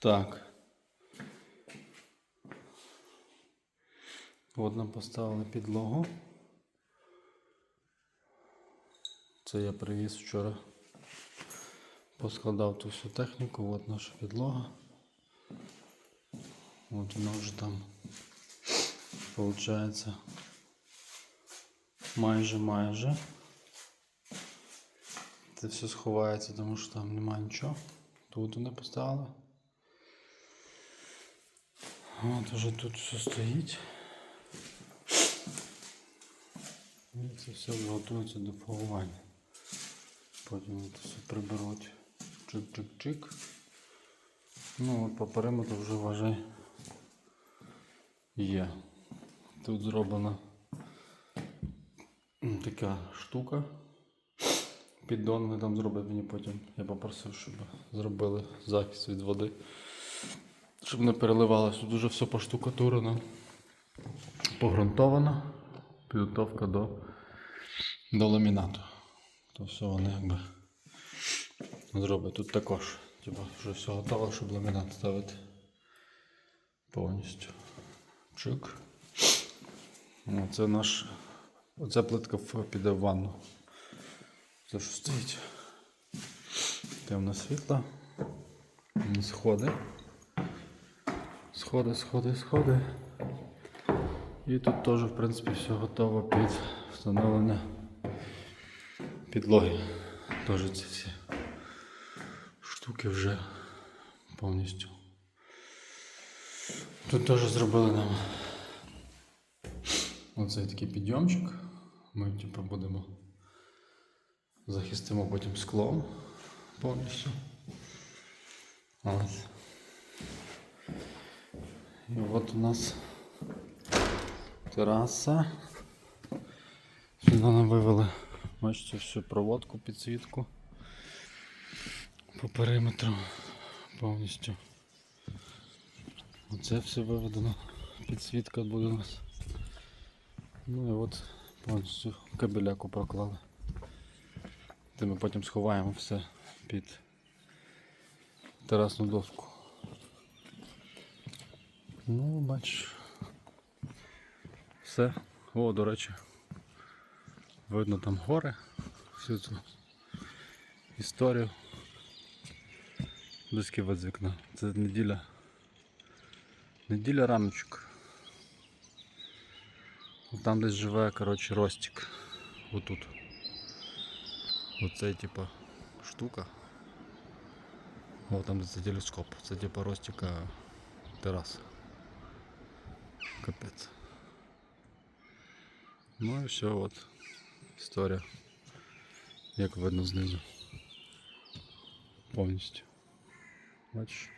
Так. От нам поставили підлогу. Це я привіз вчора. Поскладав ту всю техніку, от наша підлога. От вона вже там виходить майже майже. Це все сховається, тому що там немає нічого. Тут вони поставили. От уже тут все стоїть. І це все готується до фарбування. Потім це все приберуть. Чик-чик-чик. Ну от по периметру вже вважай є. Тут зроблена така штука. Піддон вони там зроблять мені потім. Я попросив, щоб зробили захист від води. Щоб не переливалося. Тут дуже все поштукатурено, погрунтовано. Підготовка до, до ламінату. То все вони якби зроблять. Тут також. Типа, вже все готово, щоб ламінат ставити повністю. Чик. Оце наш. Оця плитка піде в ванну. Це що стоїть. Темне світло. Сходи. Сходи, сходи, сходи. І тут теж, в принципі, все готово під встановлення підлоги. Теж ці всі штуки вже повністю. Тут теж зробили нам оцей такий підйомчик. Ми типу, будемо захистимо потім склом повністю. Ось. І от у нас тераса. Сюди нам вивели, бачите, всю проводку, підсвітку по периметру повністю. Оце все виведено. Підсвітка нас. Ну і от повністю кабеляку проклали. Де ми потім сховаємо все під терасну доску. Ну, бачиш. Все. О, до речі. Видно там гори. Всю цю історію. Близький вид з вікна. Це неділя. Неділя раночок. От Там десь живе, коротше, Ростик. Отут. Оце типа штука. О, там де це телескоп. Це типа Ростика тераса. Капець. Ну і все, от історія. Як видно знизу. Повністю. Бачиш?